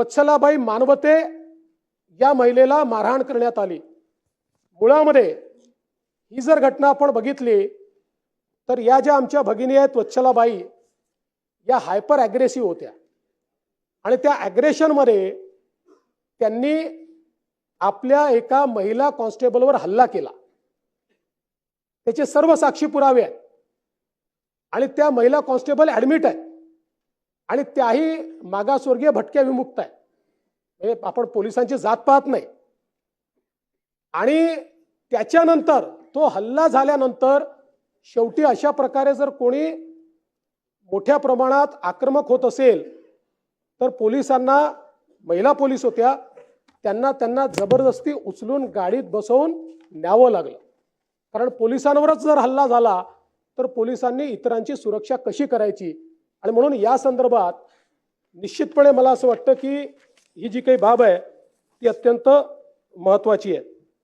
वत्सलाबाई मानवते या महिलेला मारहाण करण्यात आली. मुळामध्ये ही जर घटना आपण बघितली तर या ज्या आमच्या भगिनी आहेत वत्सलाबाई या हायपर ॲग्रेसिव्ह होत्या. आणि त्या ॲग्रेशनमध्ये त्यांनी आपल्या एका महिला कॉन्स्टेबलवर हल्ला केला. त्याचे सर्व साक्षी पुरावे आहेत. आणि त्या महिला कॉन्स्टेबल ॲडमिट आहेत. आणि त्याही मागासवर्गीय भटक्या विमुक्त आहे. म्हणजे आपण पोलिसांची जात पाहत नाही. आणि त्याच्यानंतर तो हल्ला झाल्यानंतर शेवटी अशा प्रकारे जर कोणी मोठ्या प्रमाणात आक्रमक होत असेल तर पोलिसांना महिला पोलीस होत्या त्यांना त्यांना जबरदस्ती उचलून गाडीत बसवून न्यावं लागलं. कारण पोलिसांवरच जर हल्ला झाला तर पोलिसांनी इतरांची सुरक्षा कशी करायची? आणि म्हणून या संदर्भात निश्चितपणे मला असं वाटतं की ही जी काही बाब आहे ती अत्यंत महत्त्वाची आहे.